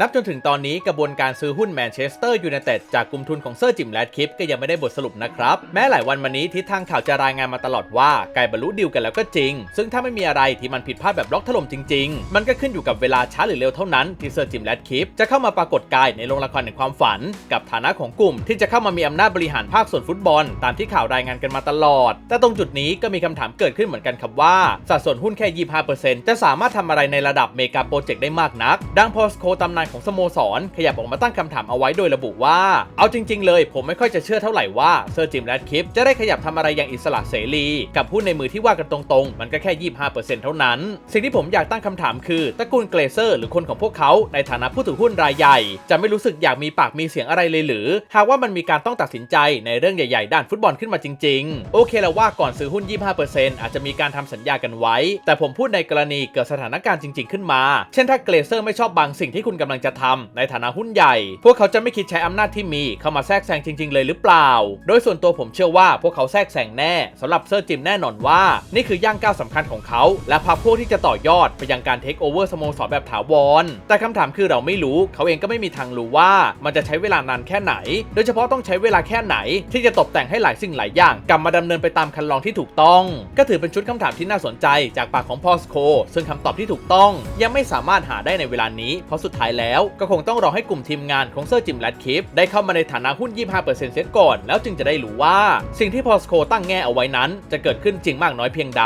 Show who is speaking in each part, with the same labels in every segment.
Speaker 1: นับจนถึงตอนนี้กระบวนการซื้อหุ้นแมนเชสเตอร์ยูไนเต็ดจากกลุ่มทุนของเซอร์จิมแรดคลิปก็ยังไม่ได้บทสรุปนะครับ แม้หลายวันมานี้ทิศทางข่าวจะรายงานมาตลอดว่าไกลบรรลุดีลกันแล้วก็จริง ซึ่งถ้าไม่มีอะไรที่มันผิดพลาดแบบล็อกถล่มจริง ๆ มันก็ขึ้นอยู่กับเวลาช้าหรือเร็วเท่านั้นที่เซอร์จิมแรดคลิปจะเข้ามาปรากฏกายในโรงละครแห่งความฝัน กับฐานะของกลุ่ม ที่จะเข้ามามีอำนาจบริหารภาคส่วนฟุตบอล ตามที่ข่าวรายงานกันมาตลอด แต่ตรงจุดนี้ก็มีคำถามเกิดขึ้นเหมือนกันครับว่าสัดส่วนหุ้นแค่ 25%จะสามารถทำอะไรในระดับเมกาโปรเจกต์ได้มากนัก ดังพสโคตำนานของสโมสร ขยับออกมาตั้งคำถามเอาไว้โดยระบุว่า เอาจริง ๆ เลย ผมไม่ค่อยจะเชื่อเท่าไหร่ว่าเซอร์จิมแรดคลิปจะได้ขยับทำอะไรอย่างอิสระเสรี กับหุ้นในมือที่ว่ากันตรงๆ มันก็แค่ 25%เท่านั้น สิ่งที่ผมอยากตั้งคำถามคือตระกูลเกรเซอร์ หรือคนของพวกเขาในฐานะผู้ถือหุ้นรายใหญ่ จะไม่รู้สึกอยากมีปากมีเสียงอะไรเลยหรือ หากว่ามันมีการต้องตัดสินใจในเรื่องใหญ่ๆ ด้านฟุตบอลขึ้นมาจริง ๆ โอเคแล้วว่าก่อนซื้อหุ้น 25%อาจจะมีการทำสัญญากันไว้ แต่ผมพูดในกรณีเกิดสถานการณ์จริง ๆ ขึ้นมา เช่นถ้าเกรเซอร์ไม่ชอบบางสิ่งที่คุณกำลังจะทำในฐานะหุ้นใหญ่ พวกเขาจะไม่คิดใช้อำนาจที่มีเข้ามาแทรกแซงจริง ๆ เลยหรือเปล่า โดยส่วนตัวผมเชื่อว่าพวกเขาแทรกแซงแน่สำหรับเซอร์จิมแน่นอนว่า นี่คือย่างก้าวสำคัญของเขา และพาพวกที่จะต่อยอดไปยังการเทคโอเวอร์สโมสรแบบถาวร แต่คำถามคือเราไม่รู้ เขาเองก็ไม่มีทางรู้ว่ามันจะใช้เวลานานแค่ไหน โดยเฉพาะต้องใช้เวลาแค่ไหน ที่จะตกแต่งให้หลายสิ่งหลายอย่างกลับมาดำเนินไปตามคันลองที่ถูกต้อง ก็ถือเป็นชุดคำถามที่น่าสนใจจากปากของพอสโคซึ่งคำตอบที่ถูกต้อง ยังไม่สามารถหาได้ในเวลานี้เพราะสุดท้ายแล้วก็คงต้องรอให้กลุ่มทีมงานของเซอร์จิมแรดคลิปได้เข้ามาในฐานะหุ้น 25%เสียก่อน แล้วจึงจะได้รู้ว่าสิ่งที่พอสโคตั้งแง่เอาไว้นั้น จะเกิดขึ้นจริงมากน้อยเพียงใด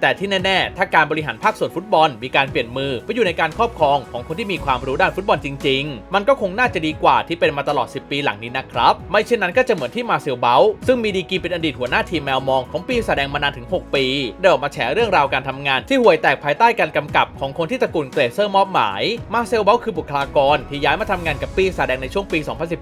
Speaker 1: แต่ที่แน่ๆ ถ้าการบริหารภาคส่วนฟุตบอล มีการเปลี่ยนมือไปอยู่ในการครอบครองของคนที่มีความรู้ด้านฟุตบอลจริง ๆ มันก็คงน่าจะดีกว่าที่เป็นมาตลอด 10 ปีหลังนี้นะครับ ไม่เช่นนั้นก็จะเหมือนที่มาเซลเบลซึ่งมีดีกีเป็นอดีตหัวหน้าทีมแมวมองของปีแสดงมานานถึง 6 ปีได้ออกมาแฉเรื่องราวการทำงานที่ห่วยแตกภายใต้การกำกับของคนที่ตระกูลเกรเซอร์มอบหมาย มาเซลเบลคือบุคลากรที่ย้ายมาทำงานกับปีศาจแดงในช่วงปี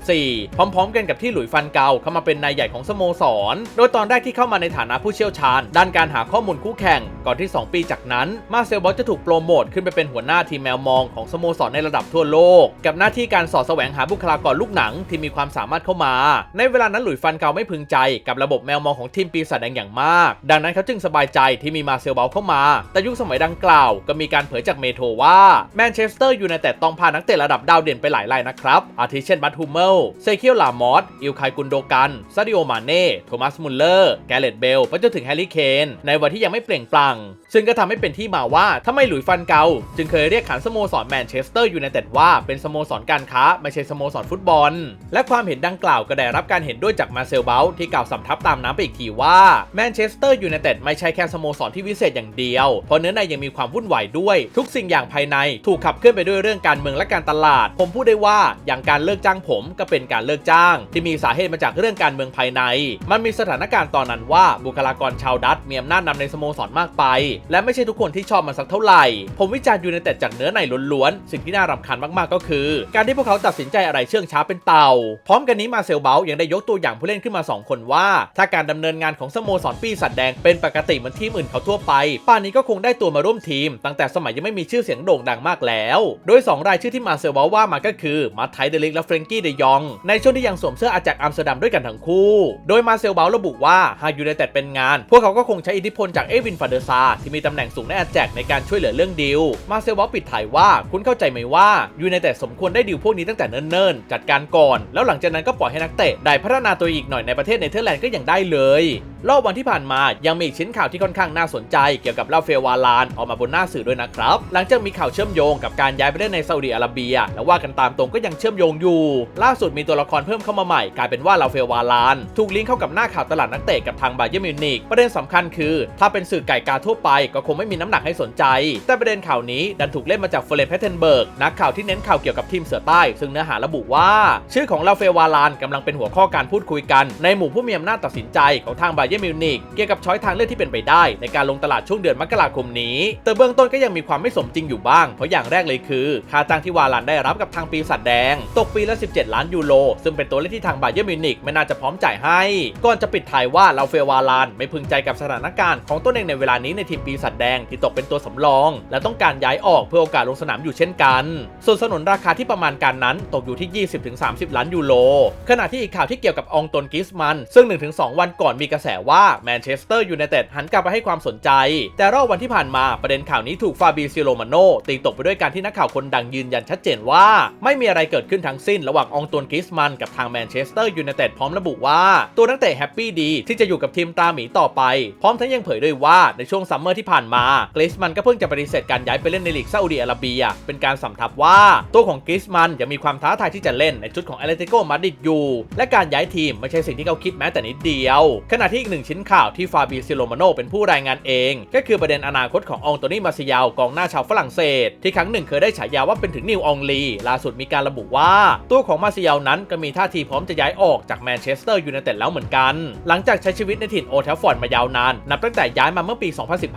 Speaker 1: 2014 พร้อม ๆ กันกับที่หลุยฟันเกาเข้ามาเป็นนายใหญ่ของสโมสร โดยตอนแรกที่เข้ามาในฐานะผู้เชี่ยวชาญ ด้านการหาข้อมูลคู่แข่ง ก่อนที่ 2 ปีจากนั้น มาเซลบอสจะถูกโปรโมทขึ้นไปเป็นหัวหน้าทีมแมวมองของสโมสรในระดับทั่วโลก กับหน้าที่การสอดแสวงหาบุคลากรลูกหนังที่มีความสามารถเข้ามา ในเวลานั้นหลุยฟันเกาไม่พึงใจกับระบบแมวมองของทีมปีศาจแดงอย่างมาก ดังนั้นเขาจึงสบายใจที่มีมาเซลเบลเข้ามา แต่ยุคสมัยดังกล่าว ก็มีการเผยจากเมโทรว่าแมนเชสเตอร์ยูไนเต็ดต้องพานักเตะระดับดาวเด่นไปหลายรายนะครับ อาทิเช่นบัตฮูเมล เซเคียลลามอสอิลคายกุนโดกัน ซาดิโอมาเน่ โทมัสมุลเลอร์ แกเรตเบล ไปจนถึงแฮร์รี่เคน ในวันที่ยังไม่เปล่งปลั่ง ซึ่งก็ทำให้เป็นที่มาว่าทำไมหลุยฟันเกา จึงเคยเรียกขานสโมสรแมนเชสเตอร์ยูไนเต็ดว่าเป็นสโมสรการค้าไม่ใช่สโมสรฟุตบอล และความเห็นดังกล่าวก็ได้รับการเห็นด้วยจากมาเซลเบลที่กล่าวสำทับตามน้ำไปอีกทีว่าแมนเชสเตอร์ยูไนเต็ดไม่ใช่แค่สโมสรที่วิเศษอย่างเดียว เพราะเนื้อในยังมีความวุ่นวายด้วย ทุกสิ่งอย่างภายในถูกขับเคลื่อนไปด้วยเรื่องการเมืองและการตลาด ผมพูดได้ว่าอย่างการเลิกจ้างผมก็เป็นการเลิกจ้าง ที่มีสาเหตุมาจากเรื่องการเมืองภายใน มันมีสถานการณ์ตอนนั้นว่าบุคลากรชาวดัตมีอำนาจนำในสโมสรมากไป และไม่ใช่ทุกคนที่ชอบมันสักเท่าไหร่ ผมวิจารณ์ยูไนเต็ดจากเนื้อในล้วนๆ สิ่งที่น่ารำคาญมากๆก็คือ การที่พวกเขาตัดสินใจอะไรเชื่องช้าเป็นเต่า พร้อมกันนี้มาเซลเบลยังได้ยกตัวอย่างผู้เล่นขึ้นมา 2 คนว่า ถ้าการดำเนินงานของสโมสรปีศาจแดงเป็นปกติเหมือนทีมอื่นเขาทั่วไป ป่านนี้ก็คงได้ตัวมาร่วมทีม ตั้งแต่สมัยยังไม่มีชื่อเสียงโด่งดังมากแล้ว โดย 2 รายชื่อที่มาเซลเบลว่ามาก็คือมาไทเดลิกและเฟรนกี้เดยอง ในช่วงที่ยังสวมเสื้ออาจากอัมสเตอร์ดัมด้วยกันทั้งคู่ โดยมาเซลเบลระบุว่าหากยูไนเต็ดเป็นงาน พวกเขาก็คงใช้อิทธิพลจากเอวินฟาเดอร์ซาที่มีตำแหน่งสูงในอาแจกในการช่วยเหลือเรื่องดีลมาเซลเบลปิดท้ายว่าคุณเข้าใจไหมว่ายูไนเต็ดสมควรได้ดีลพวกนี้ตั้งแต่เนิ่นๆ จัดการก่อน แล้วหลังจากนั้นก็ปล่อยให้นักเตะได้พัฒนาตัวอีกหน่อยในประเทศเนเธอร์แลนด์ก็ยังได้เลยรอบวันที่ผ่านมายังมีอีกชิ้นข่าวที่ค่อนข้างน่าสนใจเกี่ยวกับลาเฟวาลานออกมาบนหน้าสื่อด้วยนะครับหลังจากมีข่าวเชื่อมโยงกับการย้ายไปเล่นในซาอุดิอาระเบีย และว่ากันตามตรงก็ยังเชื่อมโยงอยู่ ล่าสุดมีตัวละครเพิ่มเข้ามาใหม่ กลายเป็นว่าลาเฟลวาลาน ถูกลิงก์เข้ากับหน้าข่าวตลาดนักเตะกับทางบาเยร์มิวนิกประเด็นสำคัญคือ ถ้าเป็นสื่อไก่กาทั่วไปก็คงไม่มีน้ำหนักให้สนใจ แต่ประเด็นข่าวนี้ดันถูกเล่นมาจากเฟรนแพทเทนเบิร์กนักข่าวที่เน้นข่าวเกี่ยวกับทีมเสือใต้ ซึ่งเนื้อหาระบุว่า ชื่อของลาเฟลวาลานกำลังเป็นหัวข้อการพูดคุยกัน ในหมู่ผู้มีอำนาจตัดสินใจของทางบาเยร์มิวนิกเกี่ยวกับช้อยทางเลือกที่เป็นไปได้ ในการลงตลาดช่วงเดือนมกราคมนี้ แต่เบื้องต้นก็ยังมีความไม่สมจริงอยู่บ้างเพราะอย่างแรกเลยคือค่าจ้างที่วาลานได้รับกับทางปีศาจแดง ตกปีละ 17 ล้านยูโรซึ่งเป็นตัวเลขที่ทางบาเยอร์มิวนิกไม่น่าจะพร้อมจ่ายให้ ก่อนจะปิดท้ายว่าลาเฟวาลานไม่พึงใจกับสถานการณ์ของตัวเองในเวลานี้ในทีมปีศาจแดงที่ตกเป็นตัวสำรอง และต้องการย้ายออกเพื่อโอกาสลงสนามอยู่เช่นกัน ส่วนสนุนราคาที่ประมาณการนั้นตกอยู่ที่ 20-30 ล้านยูโรขณะที่อีกข่าวที่เกี่ยวกับองตนกิสมันซึ่ง 1-2 วันก่อนมีกระแสว่าแมนเชสเตอร์ยูไนเต็ดหันกลับมาให้ความสนใจ แต่รอบวันที่ผ่านมาประเด็นข่าวนี้ถูกฟาบิซิโรมาโนตีตกไปด้วยการที่นักข่าวคนดังยืนยันชัดเจนว่า ไม่มีอะไรเกิดขึ้นทั้งสิ้นระหว่างองตวนกิสมันกับทางแมนเชสเตอร์ยูไนเต็ดพร้อมระบุว่า ตัวนักเตะแฮปปี้ดีที่จะอยู่กับทีมตาหมีต่อไป พร้อมทั้งยังเผยด้วยว่าในช่วงซัมเมอร์ที่ผ่านมากิสมันก็เพิ่งจะปฏิเสธการย้ายไปเล่นในลีกซาอุดิอาระเบีย เป็นการสำทับว่าตัวของกิสมันยังมีความท้าทายที่จะเล่นในชุดของแอตเลติโกมาดริดอยู่และการย้ายทีมไม่ใช่สิ่งที่เขาคิดแม้แต่นิดเดียว ขณะที่อีกหนึ่งชิ้นข่าวที่ฟาบิซิโรมาโนเป็นผู้รายงานเอง ก็คือประเด็นอนาคตของอองโตนี่มาซิยาวกองหน้าชาวฝรั่งเศส ที่ครั้งหนึ่งเคยได้ฉายาว่าเป็นถึงนิวอองลีล่าสุดมีการระบุว่า ตัวของมาซิยาวนั้นก็มีท่าทีพร้อมจะย้ายออกจากแมนเชสเตอร์ยูไนเต็ดแล้วเหมือนกัน หลังจากใช้ชีวิตในถิ่นโอเทลฟอร์ดมายาวนาน นับตั้งแต่ย้ายมาเมื่อปี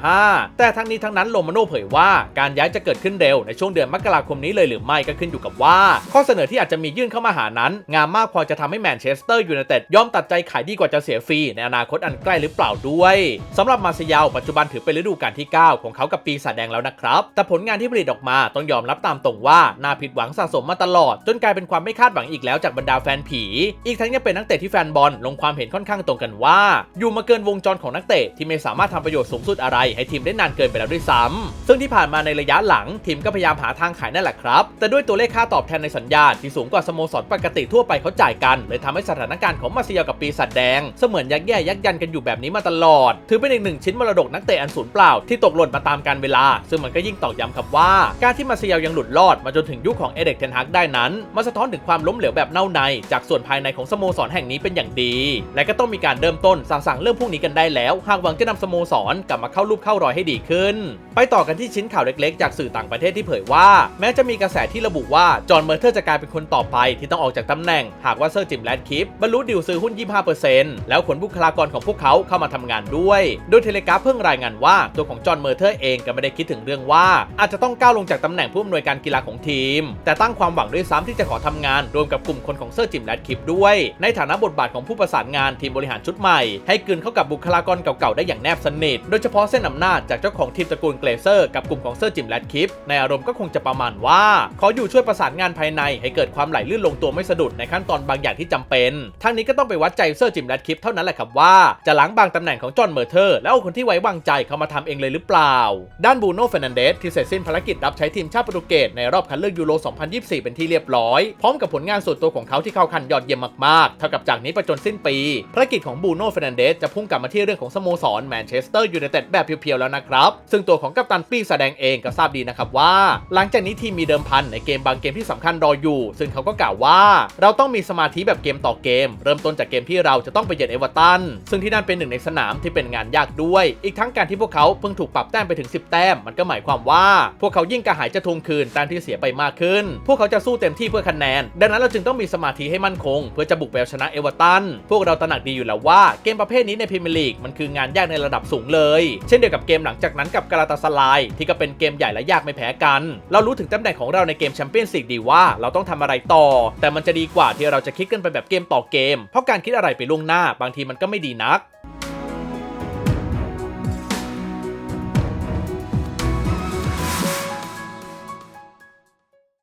Speaker 1: 2015 แต่ทั้งนี้ทั้งนั้นโรมาโน่เผยว่าการย้ายจะเกิดขึ้นเร็วในช่วงเดือนมกราคมนี้เลยหรือไม่ก็ขึ้นอยู่กับว่า ข้อเสนอที่อาจจะมียื่นเข้ามาหานั้น งามมากพอจะทำให้แมนเชสเตอร์ยูไนเต็ดยอมตัดใจขายดีกว่าจะเสียฟรีในอนาคตอันใกล้หรือเปล่าด้วยสำหรับมาซิยาวปัจจุบันถือเป็นฤดูกาลที่ 9 ของเขากับปีศาจแดงแล้วนะครับแต่ผลงานที่ผลิตออกมาต้องยอมรับตามตรงว่าน่าผิดหวังสะสมมาตลอด จนกลายเป็นความไม่คาดหวังอีกแล้วจากบรรดาแฟนผี อีกทั้งยังเป็นนักเตะที่แฟนบอลลงความเห็นค่อนข้างตรงกันว่า อยู่มาเกินวงจรของนักเตะที่ไม่สามารถทำประโยชน์สูงสุดอะไร ให้ทีมได้นานเกินไปแล้วด้วยซ้ำซึ่งที่ผ่านมาในระยะหลังทีมก็พยายามหาทางขายนั่นแหละครับ แต่ด้วยตัวเลขค่าตอบแทนในสัญญาที่สูงกว่าสโมสรปกติทั่วไปเขาจ่ายกันเลยทำให้สถานการณ์ของมาซิยากับปีศาจแดง เสมือนยักแย่ยักยันกันอยู่แบบนี้มาตลอด ถือเป็นอีกหนึ่งชิ้นมรดกนักเตะอันสูญเปล่าที่ตกหล่นมาตามกาลเวลา ซึ่งมันก็ยิ่งตอกย้ำครับว่า การที่มาซิยายังหลุดรอดมาจนถึงยุคของเอเด็กเทนฮักได้นั้นมันสะท้อนถึงความล้มเหลวแบบเน่าใน จากส่วนภายในของสโมสรแห่งนี้เป็นอย่างดี และก็ต้องมีการเริ่มต้นสางๆเรื่องพวกนี้กันได้แล้วหากหวังจะนำสโมสรกลับมาเข้ารูปเข้ารอยให้ดีขึ้น ไปต่อกันที่ชิ้นข่าวเล็กๆ จากสื่อต่างประเทศที่เผยว่า แม้จะมีกระแสที่ระบุว่าจอห์นเมอร์เทอร์จะกลายเป็นคนต่อไปที่ต้องออกจากตำแหน่ง หากว่าเซอร์จิมแรดคลิปบรรลุดีลซื้อหุ้น 25%แล้วขนบุคลากรของพวกเขาเข้ามาทำงานด้วย โดยเทเลกราฟเพิ่งรายงานว่าตัวของจอห์นเมอร์เทอร์เองก็ไม่ได้คิดถึงเรื่องว่าอาจจะต้องก้าวลงจากตำแหน่งผู้อำนวยการกีฬาของทีม แต่ตั้งความหวังด้วยซ้ำที่จะขอทำงานรวมกับกลุ่มคนของเซอร์จิมแรดคลิปด้วย ในฐานะบทบาทของผู้ประสานงานทีมบริหารชุดใหม่ ให้กลืนเข้ากับบุคลากรเก่าๆ ได้อย่างแนบสนิท โดยเฉพาะเส้นอำนาจจากเจ้าของทีมตระกูลเกรเซอร์กับกลุ่มของเซอร์จิมแรดคลิปในอารมณ์ก็คงจะประมาณว่าขออยู่ช่วยประสานงานภายใน ให้เกิดความไหลลื่นลงตัวไม่สะดุดในขั้นตอนบางอย่างที่จำเป็น ทั้งนี้ก็ต้องไปวัดใจเซอร์จิมแรดคลิปเท่านั้นแหละครับว่าจะล้างบางตำแหน่งของจอห์นเมอร์เทอร์แล้วเอาคนที่ไว้วางใจเข้ามาทำเองเลยหรือเปล่า ด้านบูโน่เฟรนันเดสที่เสร็จสิ้นภารกิจรับใช้ทีมชาติโปรตุเกสในรอบคัดเลือกยูโร 2024 เป็นที่เรียบร้อย พร้อมกับผลงานส่วนตัวของเขาที่เข้าคันยอดเยี่ยมมาก ๆ เท่ากับจากนี้ไปจนสิ้นปี ภารกิจของบูโน่เฟรนันเดสจะพุ่งกลับมาที่เรื่องของสโมสรแมนเชสเตอร์ยูไนเต็ดแบบเพียว ๆ แล้วนะครับ ซึ่งตัวของกัปตันปี้แสดงเองก็ทราบดีนะครับว่า หลังจากนี้ทีมมีเดิมพันในเกมบางเกมที่สำคัญรออยู่ ซึ่งเขาก็กล่าวว่า เราต้องมีสมาธิแบบเกมต่อเกม เริ่มต้นจากเกมที่เราจะต้องไปเยือนเอเวอร์ตันซึ่งที่นั่นเป็นหนึ่งในสนามที่เป็นงานยากด้วย อีกทั้งการที่พวกเขาเพิ่งถูกปรับแต้มไปถึง 10 แต้ม มันก็หมายความว่า พวกเขายิ่งกระหายจะทวงคืนแต้มที่เสียไปมากขึ้น พวกเขาจะสู้เต็มที่เพื่อคะแนน ดังนั้นเราจึงต้องมีสมาธิให้มั่นคง เพื่อจะบุกไปเอาชนะเอเวอร์ตัน พวกเราตระหนักดีอยู่แล้วว่าเกมประเภทนี้ในพรีเมียร์ลีกมันคืองานยากในระดับสูงเลย เช่นเดียวกับเกมหลังจากนั้นกับกาลาตาสลาย ที่ก็เป็นเกมใหญ่และยากไม่แพ้กัน เรารู้ถึงตำแหน่งของเราในเกมแชมเปี้ยนส์ลีกดีว่าเราต้องทำอะไรต่อ แต่มันจะดีกว่าที่เราจะคิดกันไปแบบเกมต่อเกม เพราะการคิดอะไรไปล่วงหน้า บางทีมันก็ไม่ดีนัก